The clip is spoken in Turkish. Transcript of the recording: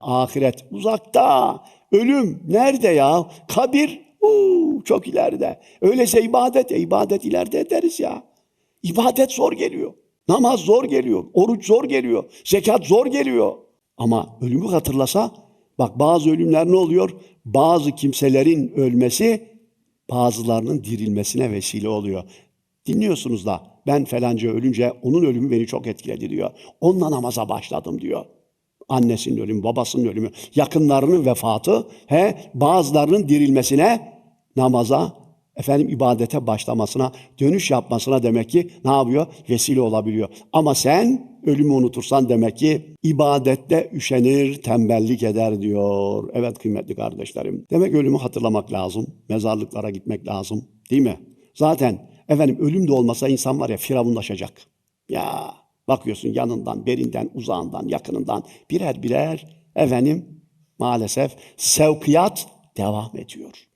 Ahiret uzakta. Ölüm nerede ya? Kabir uu, çok ileride. Öyleyse ibadet, e, ibadet ileride ederiz ya. İbadet zor geliyor. Namaz zor geliyor. Oruç zor geliyor. Zekat zor geliyor. Ama ölümü hatırlasa, bak bazı ölümler ne oluyor? Bazı kimselerin ölmesi bazılarının dirilmesine vesile oluyor. Dinliyorsunuz da ben falanca ölünce onun ölümü beni çok etkiledi diyor. Onunla namaza başladım diyor. Annesinin ölümü, babasının ölümü, yakınlarının vefatı, he, bazılarının dirilmesine, namaza, efendim ibadete başlamasına, dönüş yapmasına demek ki ne yapıyor? Vesile olabiliyor. Ama sen ölümü unutursan demek ki ibadette üşenir, tembellik eder diyor. Evet kıymetli kardeşlerim. Demek ölümü hatırlamak lazım. Mezarlıklara gitmek lazım. Değil mi? Zaten efendim ölüm de olmasa insan var ya firavunlaşacak. Ya bakıyorsun yanından, berinden, uzağından, yakınından birer birer efendim maalesef sevkiyat devam ediyor.